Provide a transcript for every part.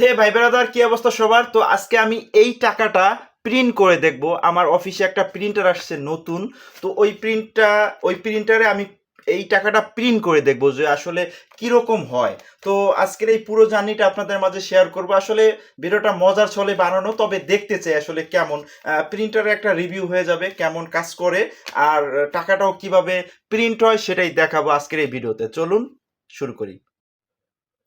হে ভাই ব্রাদার, কি অবস্থা সবার? তো আজকে আমি এই টাকাটা প্রিন্ট করে দেখব। আমার অফিসে একটা প্রিন্টার আসছে নতুন। তো ওই প্রিন্টটা ওই প্রিন্টারে আমি এই টাকাটা প্রিন্ট করে দেখব যে আসলে কীরকম হয়। তো আজকের এই পুরো জার্নিটা আপনাদের মাঝে শেয়ার করব। আসলে ভিডিওটা মজার ছলে বানানো, তবে দেখতে চাই আসলে কেমন। প্রিন্টারে একটা রিভিউ হয়ে যাবে, কেমন কাজ করে, আর টাকাটাও কীভাবে প্রিন্ট হয় সেটাই দেখাবো আজকের এই ভিডিওতে। চলুন শুরু করি।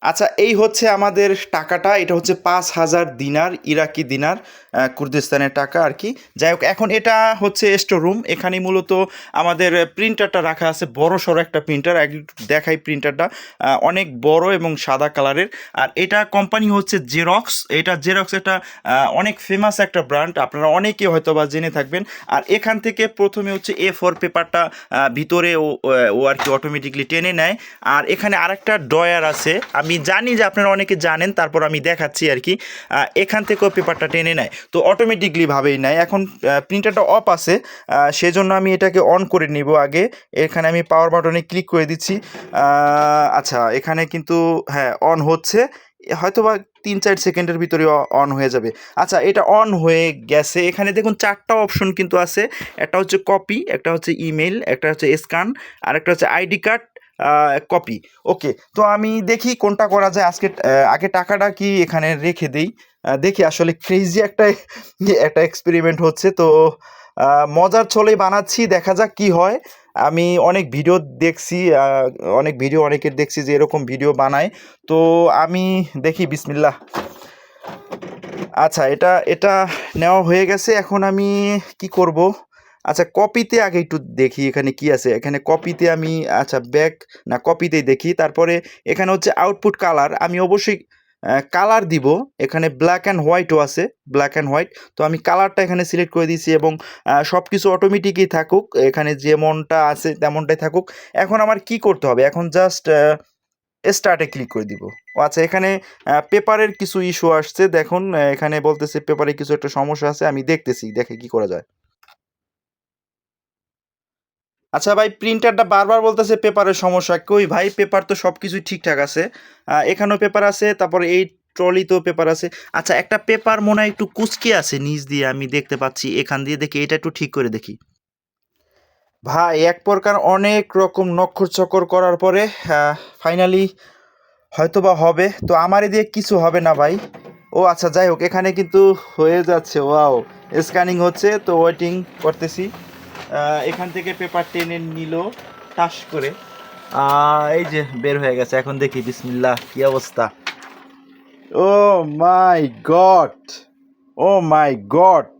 আচ্ছা এই হচ্ছে আমাদের টাকাটা। এটা হচ্ছে পাঁচ হাজার দিনার, ইরাকি দিনার কুর্দিস্তানের টাকা আর কি। যাই হোক, এখন এটা হচ্ছে স্টোর রুম। এখানে মূলত আমাদের প্রিন্টারটা রাখা আছে। বড় সড়ো একটা প্রিন্টার। একটু দেখাই প্রিন্টারটা। অনেক বড় এবং সাদা কালারের। আর এটা কোম্পানি হচ্ছে জেরক্স। এটা জেরক্স এটা অনেক ফেমাস একটা ব্র্যান্ড। আপনারা অনেকে হয়তো বা জেনে থাকবেন। আর এখান থেকে প্রথমে হচ্ছে এ ফোর পেপারটা ভিতরে ও ও আর কি অটোমেটিকলি টেনে নেয়। আর এখানে আরেকটা ডয়ার আছে। আমি জানি যে আপনারা অনেকে জানেন, তারপর আমি দেখাচ্ছি আর কি। এখান থেকেও পেপারটা টেনে নেয়। তো অটোমেটিকলি ভাবেই নেয়। এখন প্রিন্টারটা অফ আছে। সেজন্য আমি এটাকে অন করে নিব আগে। এখানে আমি পাওয়ার বাটনে ক্লিক করে দিচ্ছি। আচ্ছা এখানে কিন্তু হ্যাঁ অন হচ্ছে। হয়তো বা তিন চার সেকেন্ডের ভিতরে অন হয়ে যাবে। আচ্ছা এটা অন হয়ে গেছে। এখানে দেখুন চারটা অপশন কিন্তু আছে। একটা হচ্ছে কপি একটা হচ্ছে ইমেল একটা হচ্ছে স্ক্যান আর একটা হচ্ছে আইডি কার্ড কপি ওকে তো আমি দেখি কোনটা করা যায়। আজকে আগে টাকাটা কি এখানে রেখে দেই। দেখি আসলে ক্রেজি একটা একটা এক্সপেরিমেন্ট হচ্ছে। তো মজার ছলেই বানাচ্ছি, দেখা যাক কি হয়। আমি অনেক ভিডিও দেখছি অনেক ভিডিও অনেকের দেখছি যে এরকম ভিডিও বানায়। তো আমি দেখি, বিসমিল্লাহ। আচ্ছা এটা এটা নেওয়া হয়ে গেছে। এখন আমি কি করব? আচ্ছা কপিতে আগে একটু দেখি এখানে কি আছে। এখানে কপিতে আমি আচ্ছা ব্যাক না কপিতেই দেখি। তারপরে এখানে হচ্ছে আউটপুট কালার আমি অবশ্যই কালার দিব। এখানে ব্ল্যাক অ্যান্ড হোয়াইটও আছে ব্ল্যাক অ্যান্ড হোয়াইট তো আমি কালারটা এখানে সিলেক্ট করে দিয়েছি এবং সব কিছু অটোমেটিকই থাকুক। এখানে যেমনটা আছে তেমনটাই থাকুক। এখন আমার কি করতে হবে? এখন জাস্ট স্টার্টে ক্লিক করে দিব। ও আচ্ছা এখানে পেপারের কিছু ইস্যু আসছে। দেখুন এখানে বলতেছে পেপারে কিছু একটা সমস্যা আছে। আমি দেখতেছি, দেখে কি করা যায়। আচ্ছা ভাই প্রিন্টারটা বারবার বলতেছে পেপারের সমস্যা কই? ভাই, পেপার তো সব কিছুই ঠিকঠাক আছে। এখানেও পেপার আছে, তারপরে এই ট্রলিতেও পেপার আছে। আচ্ছা একটা পেপার মনে হয় একটু কুচকে আছে নিচ দিয়ে, আমি দেখতে পাচ্ছি। এখান দিয়ে দেখি, এটা একটু ঠিক করে দেখি। ভাই, এক প্রকার অনেক রকম নক্ষর চক্কর করার পরে ফাইনালি হয়তো বা হবে। তো আমার দিয়ে কিছু হবে না ভাই। ও আচ্ছা যাই হোক, এখানে কিন্তু হয়ে যাচ্ছে ওয়াও স্ক্যানিং হচ্ছে, তো ওয়েটিং করতেছি। এখান থেকে পেপার টেনে নিল, টাস করে। এই যে বের হয়ে গেছে, এখন দেখি, বিসমিল্লাহ, কি অবস্থা? Oh my god, oh my god,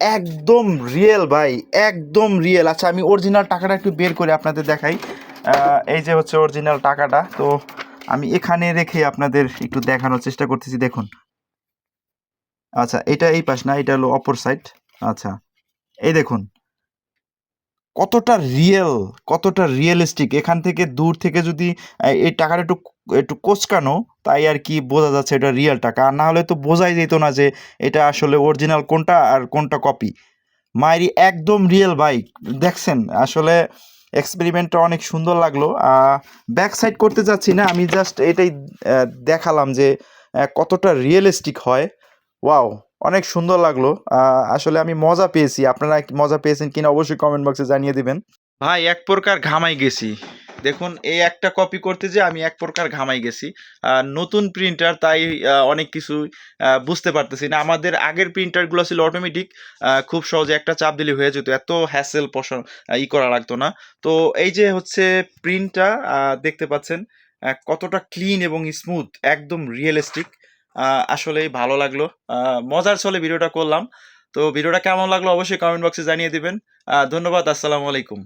একদম রিয়েল ভাই, একদম রিয়েল আচ্ছা আমি অরিজিনাল টাকাটা একটু বের করে আপনাদের দেখাই। এই যে হচ্ছে অরিজিনাল টাকাটা, তো আমি এখানে রেখে আপনাদের একটু দেখানোর চেষ্টা করতেছি, দেখুন। আচ্ছা এটা এই পাশ না, এটা হলো অপর সাইড আচ্ছা এই দেখুন। কতটা রিয়েল কতটা রিয়েলিস্টিক এখান থেকে দূর থেকে যদি এই টাকাটা একটু একটু কোচকানো, তাই আর কি বোঝা যাচ্ছে এটা রিয়েল টাকা। আর না হলে তো বোঝাই যেত না যে এটা আসলে অরিজিনাল কোনটা আর কোনটা কপি মায়েরি একদম রিয়েল বাইক দেখছেন, আসলে এক্সপেরিমেন্টটা অনেক সুন্দর লাগল। ব্যাক সাইড করতে যাচ্ছি না, আমি জাস্ট এটাই দেখালাম যে কতটা রিয়েলিস্টিক হয়। ওয়াও অনেক সুন্দর লাগল। আসলে আমি মজা পেয়েছি। আপনারা মজা পেয়েছেন কিনা অবশ্যই কমেন্ট বক্সে জানিয়ে দিবেন। ভাই, এক প্রকার ঘামাই গেছি। দেখুন, এই একটা কপি করতে যে আমি এক প্রকার ঘামাই গেছি। নতুন প্রিন্টার তাই অনেক কিছু বুঝতে পারতেছি না। আমাদের আগের প্রিন্টারগুলো ছিল অটোমেটিক খুব সহজে একটা চাপ দিলে হয়ে যেত। এত হ্যাসেল পশন ই করা লাগতো না। তো এই যে হচ্ছে প্রিন্টটা দেখতে পাচ্ছেন কতটা ক্লিন এবং স্মুথ একদম রিয়েলিস্টিক আসলেই ভালো লাগল। মজার ছলে ভিডিওটা করলাম। তো ভিডিওটা কেমন লাগল অবশ্যই কমেন্ট বক্সে জানিয়ে দিবেন। ধন্যবাদ, আসসালামু আলাইকুম।